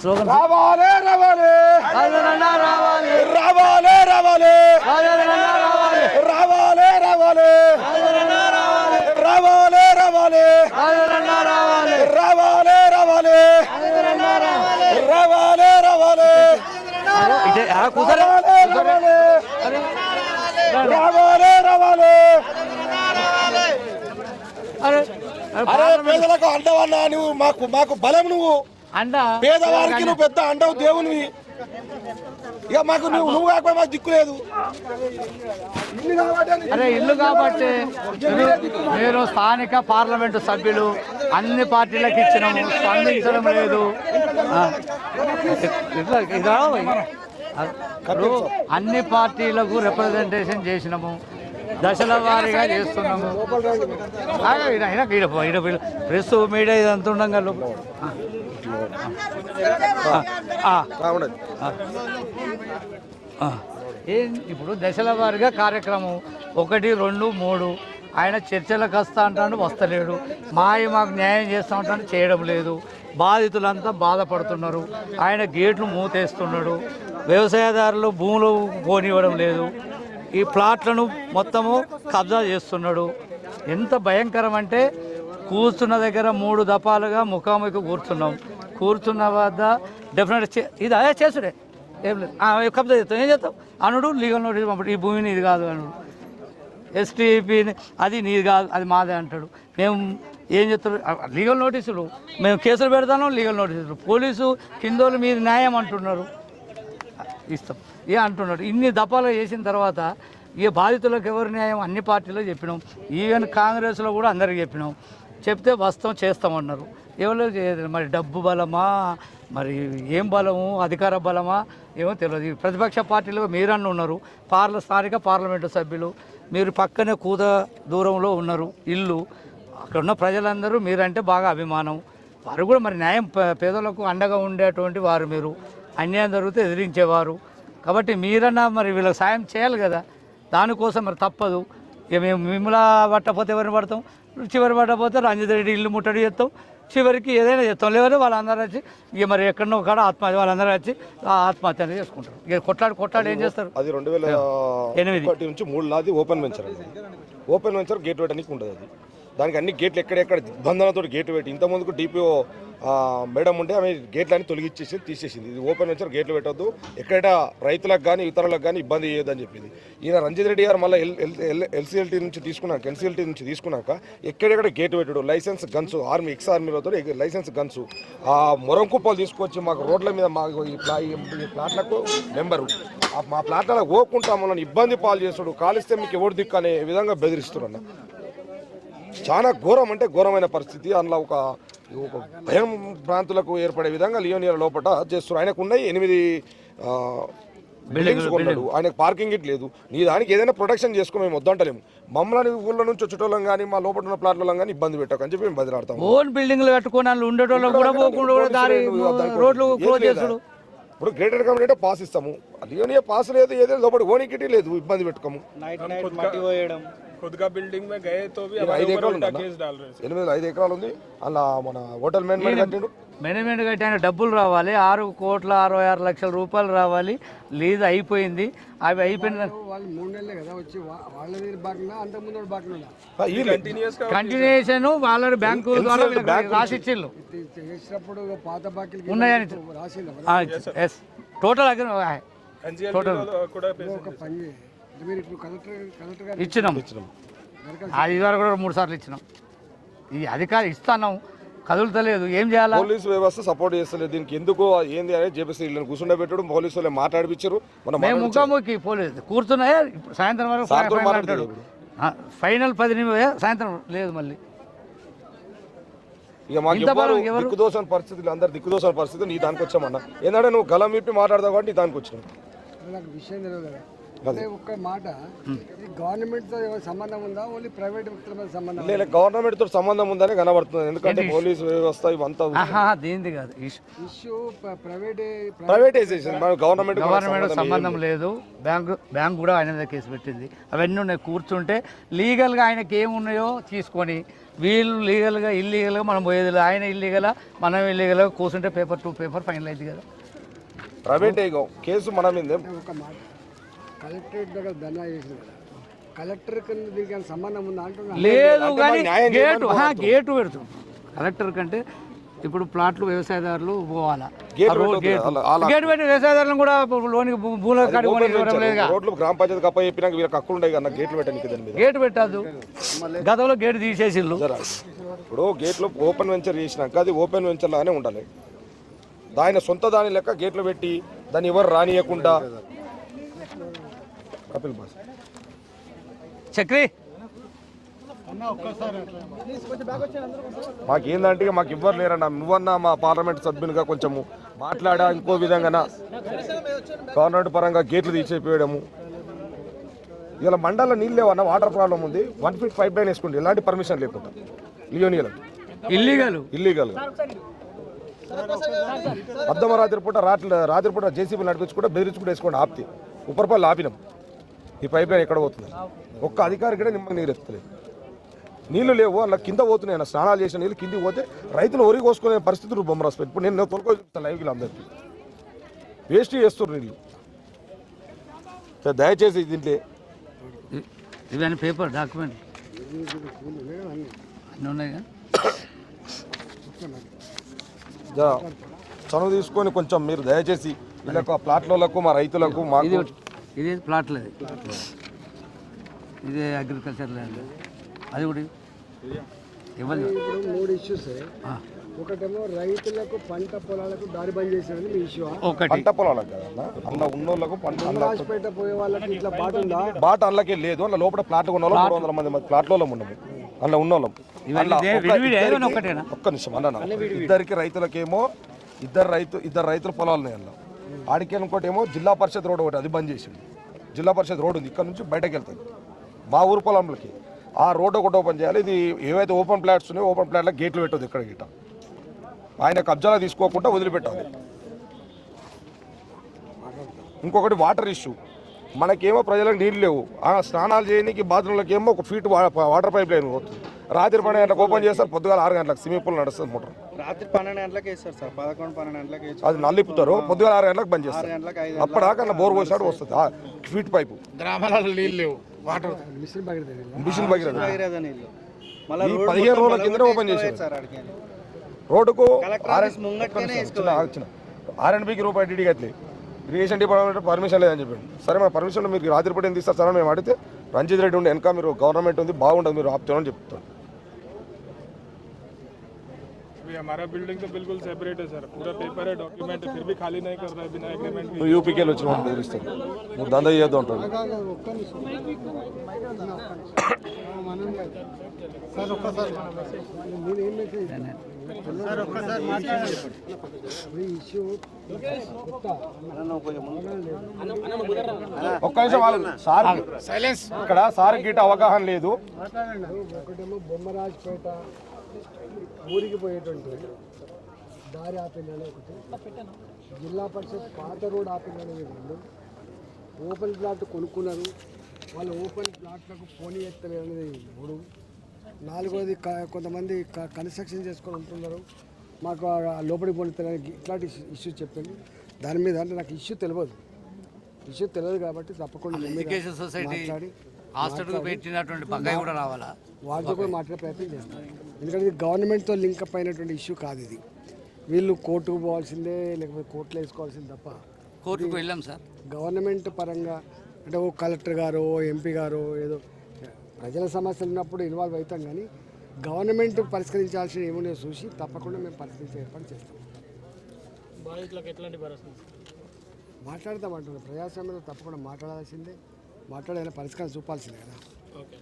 Slogan. రావాలే రావాలే. రావాలి. రావాలే రావాలే. రావాలి. రావాలే రావాలే. రావాలి. రావాలే రావాలే. రావాలి. రావాలే రావాలే. రావాలి. అరే పేదలకు అండవన్నా నువ్వు మాకు మాకు బలం నువ్వు. పేదవారికి నువ్వు పెద్ద అండవు దేవునివి. ఇక మాకు నువ్వు నువ్వు కాకపోతే మాకు దిక్కు లేదు. అరే ఇల్లు కాబట్టి మీరు- స్థానిక పార్లమెంటు సభ్యులు అన్ని పార్టీలకు ఇచ్చినాము స్పందించడం లేదు. అన్ని పార్టీలకు రిప్రజెంటేషన్ చేసినాము. దశల వారీగా చేస్తున్నాము. ప్రెస్ మీడియా ఇదంతా ఉండంగా లోపల. ఆ. రావడం ఏం ఇప్పుడు దశల వారీగా కార్యక్రమం. ఒకటి రెండు మూడు. ఆయన చర్చలకు వస్తా అంటాడు వస్తలేడు. మా మాకు న్యాయం చేస్తా అంటాడు చేయడం లేదు. బాధితులంతా బాధపడుతున్నారు. ఆయన గేట్లు మూతేస్తున్నాడు. వ్యవసాయదారులు భూములు పోనివ్వడం లేదు. ఈ ప్లాట్లను మొత్తము కబ్జా చేస్తున్నాడు. ఎంత భయంకరం అంటే కూర్చున్న దగ్గర మూడు దఫాలుగా ముఖాముఖి కూర్చున్నాం. కూర్చున్న వద్ద డెఫినెట్ ఇది అదే చేసుడే. ఏం లేదు. కబ్జా చేస్తాం. ఏం చేస్తాం అనుడు లీగల్ నోటీస్ పంపడు. ఈ భూమిని ఇది కాదు అనుడు. ఎస్టీపీని అది నీది కాదు అది మాదే అంటాడు. మేము ఏం చెప్తారు లీగల్ నోటీసులు మేము కేసులు పెడతాను లీగల్ నోటీసులు పోలీసు కిందోళ్ళు మీరు న్యాయం అంటున్నారు. ఇస్తాం. ఏ అంటున్నాడు? ఇన్ని దఫాలు చేసిన తర్వాత ఇక బాధితులకు ఎవరు న్యాయం? అన్ని పార్టీలో చెప్పినాం. ఈవెన్ కాంగ్రెస్లో కూడా అందరికి చెప్పినాం. చెప్తే వస్తాం చేస్తామన్నారు. ఎవరు చేయలేదు మరి డబ్బు బలమా? మరి ఏం బలము? అధికార బలమా? ఏమో తెలియదు. ప్రతిపక్ష పార్టీలో మీరన్న ఉన్నారు. పార్ల స్థానిక పార్లమెంటు సభ్యులు మీరు పక్కనే కూత దూరంలో ఉన్నారు. ఇల్లు అక్కడ ఉన్న ప్రజలందరూ మీరంటే బాగా అభిమానం. వారు కూడా మరి న్యాయం పేదలకు అండగా ఉండేటువంటి వారు మీరు. అన్యాయం జరిగితే ఎదిరించేవారు. కాబట్టి మీరన్నా మరి వీళ్ళకి సాయం చేయాలి కదా. దానికోసం మరి తప్పదు. ఇక మేము మిమ్మల్ని పట్టకపోతే ఎవరిని పడతాం? చివరి పట్టకపోతే రంజిత్ రెడ్డి ఇల్లు ముట్టడి చేస్తాం. చివరికి ఏదైనా చేస్తాం. లేకపోతే వాళ్ళందరూ వచ్చి ఇక మరి ఎక్కడనో కాడ ఆత్మహత్య వాళ్ళందరూ వచ్చి ఆత్మహత్య అనేది చేసుకుంటారు. ఇక కొట్లాడి కొట్లాడి ఏం చేస్తారు? అది రెండు వేల ఎనిమిది. నుంచి మూడు లాది open venture open venture gate పెట్టడానికి ఉండదు అది. దానికి అన్ని గేట్లు ఎక్కడెక్కడ బంధనతో గేట్ పెట్టి ఇంత ముందుకు డిపిఓ మేడం ఉంటే ఆమె గేట్లన్నీ తొలగించేసి తీసేసింది. ఇది ఓపెన్ వచ్చారు గేట్లు పెట్టొద్దు. ఎక్కడ రైతులకు కానీ ఇతరులకు కానీ ఇబ్బంది చేయొద్దని చెప్పింది. ఈయన రంజిత్ రెడ్డి గారు మళ్ళీ ఎల్సీఎల్టీ నుంచి తీసుకున్నాక ఎన్సీఎల్టీ నుంచి తీసుకున్నాక ఎక్కడెక్కడ గేట్ పెట్టడు లైసెన్స్ గన్స్ ఆర్మీ ఎక్స్ ఆర్మీలతో లైసెన్స్ గన్స్. ఆ మొరం కుప్పలు తీసుకొచ్చి మాకు రోడ్ల మీద మాకు ఈ ప్లాట్లకు నెంబరు మా ప్లాట్లలో ఓకుంటామని ఇబ్బంది పాలు చేస్తాడు కాలిస్తే మీకు ఎవరు దిక్కు అనే విధంగా బెదిరిస్తున్నా చాలా ఘోరం అంటే ఘోరమైన పరిస్థితి. అందులో ఒక ఒక భయం ప్రాంతులకు ఏర్పడే విధంగా లియోనియర్ లోపల చేస్తున్నారు. ఆయనకు ఉన్నాయి ఎనిమిది బిల్డింగ్స్ కొన్నాడు. ఆయనకు పార్కింగ్ ఇట్ లేదు. నీ దానికి ఏదైనా ప్రొటెక్షన్ చేసుకో మేము వద్దంటలేము. మమ్మల్ని ఊళ్ళో నుంచి వచ్చేటోళ్ళం కానీ మా లోపల ఉన్న ప్లాట్లలో కానీ ఇబ్బంది పెట్టకు అని చెప్పి మేము బదిలాడతాం ఓన్ బిల్డింగ్లు కట్టుకొని వాళ్ళు ఉండేటోళ్ళకి కూడా పోకుండా రోడ్లు క్లోజ్ చేసుడు. ఇప్పుడు గ్రేటర్ కమ్యూనిటీ పాస్ ఇస్తాము. లియోనియర్ పాస్ లేదు ఏదైనా లోపల ఓనికిటీ లేదు ఇబ్బంది పెట్టుకోము. खुद का बिल्डिंग में गए तो भी ఇది हमारे ఐదు ऊपर ఎకరాలు उल्टा ఉందన్న? केस डाल रहे थे ఎనిమిది ఐదు ఎకరాలు ఉంది అలా మన హోటల్ మేనేజ్మెంట్ కట్టిండు మేనేజ్మెంట్ కట్టి ఆయన డబ్బులు రావాలి ఆరు కోట్ల అరవై ఆరు లక్షల రూపాయలు రావాలి లీజ్ అయిపోయింది అవి అయిపోయిన వాళ్ళు మూడు నెలలే కదా వచ్చి వా- వాళ్ళది బాగున్నా అంత ముందు బాగున్నా ఆ, ఈ कंटिन्यूस का కంటిన్యూషన్ వాళ్ళ బ్యాంకు ద్వారా వీళ్ళకి రాసి ఇచ్చిళ్ళు చేసినప్పుడు పాత బాకీలకి ఉన్నాయని రాసింది ఎస్ టోటల్ అగ్రి एनजीएल కూడా ఒక పని చేయండి. ఇచ్చినాం. అది వరకు కూడా మూడు సార్లు ఇచ్చినాం. ఈ అధికారి ఇస్తాను కదులుతలేదు. ఏం చేయాలా? పోలీసు వ్యవస్థ సపోర్ట్ చేస్తలేదు. దీనికి ఎందుకు ఏంది అనేది చెప్పేసి వీళ్ళని కూర్చుండబెట్టడం పోలీసు వాళ్ళు మాట్లాడిపించారు. మన మేము ముఖాముఖి పోలేదు కూర్చున్నాయా? ఇప్పుడు సాయంత్రం వరకు సాయంత్రం ఫైనల్ పది నిమిషం సాయంత్రం లేదు మళ్ళీ. ఇక మాకు ఇంత ఎవ్వరు బలం ఎవరు? దిక్కుదోసని పరిస్థితులు? అందరు దిక్కుదోసని పరిస్థితి నీ దానికి వచ్చామన్నా ఏంటంటే నువ్వు గలం విప్పి మాట్లాడదావు కాబట్టి నీ దానికి వచ్చినావు నాకు విషయం తెలియదు ఒక్క మాట ఇది గవర్నమెంట్తో సంబంధం ఉందా? ఓన్లీ ప్రైవేట్ వ్యక్తుల మీద సంబంధం ఉందా? లేదు గవర్నమెంట్ సంబంధం ఉందని కనబడుతుంది. ఎందుకంటే పోలీస్ వ్యవస్థ ఇవంతా ఆహా దీనిది కాదు. ఇష్- ఇష్యూ ప్రైవేట్ ప్రైవేటైజేషన్ మన గవర్నమెంట్ గవర్నమెంట్ సంబంధం లేదు. బ్యాంకు బ్యాంక్ కూడా ఆయన మీద కేసు పెట్టింది. అవన్నీ ఉన్నాయి కూర్చుంటే లీగల్గా ఆయనకి ఏమున్నాయో తీసుకొని వీళ్ళు లీగల్గా ఇల్లీగల్గా మనం పోయేది. ఆయన ఇల్లీగలా మనం ఇల్లీగల్గా కూర్చుంటే పేపర్ టు పేపర్ ఫైనల్ అయింది కదా. ప్రైవేట్ కేసు మన మీద. ఒక మాట. కలెక్టరేట్ దగ్గర ధర్నా చేసింది కదా. కలెక్టర్ కింద దీనికి సంబంధం ఉందా అంటున్నా. లేదు కానీ గేటు గేటు పెడుతుంది కలెక్టర్ కంటే ఇప్పుడు ప్లాట్లు వ్యవసాయదారులు పోవాలా. గేటు పెట్టి వ్యవసాయదారులను కూడా లోనికి భూముల రోడ్లు గ్రామ పంచాయతీ కప్ప చెప్పినాక వీళ్ళకి హక్కులు ఉంటాయి కదా గేట్లు పెట్టడానికి దాని మీద. గేటు పెట్టద్దు. గతంలో గేటు తీసేసిల్లు. ఇప్పుడు గేట్లు ఓపెన్ వెంచర్ చేసినాక అది ఓపెన్ వెంచర్ లాగానే ఉండాలి. దాని సొంత దాని లెక్క గేట్లు పెట్టి దాన్ని ఎవరు రానియకుండా కపిల్ బాస్ చక్రి. మాకేందంటే మాకు ఇవ్వరు లేరన్నా. నువ్వన్నా మా పార్లమెంట్ సభ్యునిగా కొంచెము మాట్లాడా ఇంకో విధంగా గవర్నమెంట్ పరంగా గేట్లు తీసేపోయడము. ఇలా మండల నీళ్ళు లేవన్న వాటర్ ప్రాబ్లం ఉంది. వన్ ఫీట్ పైప్ లైన్ వేసుకుంటే ఎలాంటి పర్మిషన్ లేకుండా. లియోనియలకు ఇల్లీగల్ ఇల్లీగల్ అర్ధమ రాత్రి పూట రాత్రి రాత్రి పూట జేసీబీ నడిపించుకుంటే బెదిరించుకుంటే వేసుకోండి ఆపితే. ఉపరపల్లి ఆపినాం. ఈ పైప్ లైన్ ఎక్కడ పోతుంది? ఒక్క అధికారి కూడా నిమ్మకి నీరు ఎత్తలేదు. నీళ్ళు లేవు అలా కింద పోతున్నాయి స్నానాలు చేసిన నీళ్ళు కిందికి పోతే రైతులు ఒరి కోసుకునే పరిస్థితులు బొమ్మరాసు ఇప్పుడు నేను తొలగో చూస్తాను లైవ్లో అందరికీ. వేస్ట్ చేస్తున్నారు నీళ్ళు. సో దయచేసి దీంట్లో ఇవన్నీ పేపర్ డాక్యుమెంట్. అన్నీ జర చనువు తీసుకొని కొంచెం మీరు దయచేసి వీళ్ళకు ఆ ప్లాట్లకు మా రైతులకు మాకు. ఇది ప్లాట్లది ఇది అగ్రికల్చర్ ల్యాండ్ అది కూడా ఇప్పుడు మూడు ఇష్యూస్ ఒకటేమో రైతులకు పంట పొలాలకు దారి బంద్ చేసేది మీ ఇష్యూ ఒకటి. పంట పొలాలకు అందులో ఉన్నోళ్ళకు పంట రాజపేట పోయే వాళ్ళకి ఇట్లా బాట ఉందా? బాట అందులోకే లేదు. అందులో లోపల ప్లాట్లు ఉన్న మూడు వందల మంది మంది ప్లాట్లో ఉన్నాము. అందులో ఉన్నోళ్ళం? ఒక్క నిమిషం అన్న ఇద్దరికి రైతులకేమో ఇద్దరు రైతు ఇద్దరు రైతుల పొలాలు ఉన్నాయి అందులో. ఆడికి ఇంకోటి ఏమో జిల్లా పరిషత్ రోడ్ ఒకటి అది బంద్ చేసింది జిల్లా పరిషత్ రోడ్ ఉంది ఇక్కడ నుంచి బయటకు వెళ్తుంది మా ఊరు పొలంలోకి. ఆ రోడ్ ఒకటి ఓపెన్ చేయాలి ఇది ఏవైతే ఓపెన్ ప్లాట్స్ ఉన్నాయో ఓపెన్ ప్లాట్లో గేట్లు పెట్టదు ఇక్కడ గిట్ట. ఆయన కబ్జాలో తీసుకోకుండా వదిలిపెట్టాలి. ఇంకొకటి వాటర్ ఇష్యూ. మనకేమో ప్రజలకు నీళ్ళు లేవు. ఆ స్నానాలు చేయడానికి బాత్రూంలకు ఏమో ఒక ఫీట్ వా- వాటర్ పైప్ లైన్ పోతుంది. రాత్రి పన్నెండు గంటలకు ఓపెన్ చేస్తారు పొద్దుగాల ఆరు గంటలకు స్విమ్మింగ్ పూల్ నడుస్తుంది మోటార్. రాత్రి పన్నెండు గంటలకు వేస్తారు సార్ పదకొండు పన్నెండు గంటలకు వేస్తారు అది నల్లిపుతారు పొద్దుగాల ఆరు గంటలకు బంద్ చేస్తారు. అప్పటిదాకా బోర్ పోసినట్టు వస్తుంది. ఆ ఫీట్ పైపు. గ్రామాలలో నీళ్ళు లేవు వాటర్. మిషన్ భగీరథ మళ్ళీ ఈ పదిహేను రోజుల పలగొట్టి ఓపెన్ చేశారు. సార్ ఆడికి రోడ్డుకు ఆర్ఎన్బికి రూపాయి డీడీ కట్టలే. ఇరిగేషన్ డిపార్ట్మెంట్ పర్మిషన్ లేదని చెప్పాడు. సరే మా పర్మిషన్ మీరు రాత్రి పూట ఏం తీస్తారు? సార్ అని మేము అడిగితే రంజిత్ రెడ్డి ఉండి వెనక మీరు గవర్నమెంట్ ఉంది బాగుంటుంది మీరు ఆపుతామని చెప్తాడు. अभी हमारा बिल्डिंग तो बिल्कुल सेपरेट है सर पूरा पेपर है डॉक्यूमेंट है फिर भी खाली नहीं कर रहा है बिना एग्रीमेंट నువ్వు యూపీకి వెళ్ళి వచ్చిన బెదిరిస్తాడు నువ్వు దందా చేయొద్దు అంటాడు ఒక్క నిమిషం మనం సార్ ఒక్కసారి నేను ఏం మెసేజ్ సార్ ఒక్కసారి ఈ ఇష్యూ కొత్త ఒక్క నిమిషం వాళ్ళు సార్ సైలెన్స్ ఇక్కడ సార్ గీట అవగాహన లేదు ఒకటేమో బొమ్మరాజపేట ఊరికి పోయేటువంటి దారి ఆపిల్లని ఒకటి. జిల్లా పరిషత్ పాత రోడ్ ఆపిల్లని రెండు. ఓపెన్ ప్లాట్ కొనుక్కున్నారు. వాళ్ళు ఓపెన్ ప్లాట్లకు పోనీ ఎత్తలేదు అనేది మూడు. నాలుగోది కొంతమంది కన్స్ట్రక్షన్ చేసుకొని ఉంటున్నారు. మాకు ఆ లోపలికి పోనిత్తలేని ఇట్లాంటి ఇష్యూ చెప్పింది దాని మీద అంటే నాకు ఇష్యూ తెలియదు. ఇష్యూ తెలియదు కాబట్టి తప్పకుండా సొసైటీ మాట్లాడి పెట్టినటువంటి కూడా రావాలా? వాళ్ళతో కూడా మాట్లాడే ప్రయత్నం చేస్తాం ఎందుకంటే ఇది గవర్నమెంట్తో లింకప్ అయినటువంటి ఇష్యూ కాదు ఇది. వీళ్ళు కోర్టుకు పోవాల్సిందే లేకపోతే కోర్టులో వేసుకోవాల్సింది తప్ప. కోర్టుకు వెళ్ళాం సార్. గవర్నమెంట్ పరంగా అంటే ఓ కలెక్టర్ గారు ఓ ఎంపీ గారు ఏదో ప్రజల సమస్యలు ఉన్నప్పుడు ఇన్వాల్వ్ అవుతాం కానీ గవర్నమెంట్ పరిష్కరించాల్సిన ఏమున్నాయో చూసి తప్పకుండా మేము పరిష్కరించే ఏర్పాటు చేస్తాం. మాట్లాడతామంటున్నాం ప్రజాస్వామ్యంలో తప్పకుండా మాట్లాడాల్సిందే. మాట్లాడేలా పరిష్కారం చూపాల్సిందే కదా. ఓకే.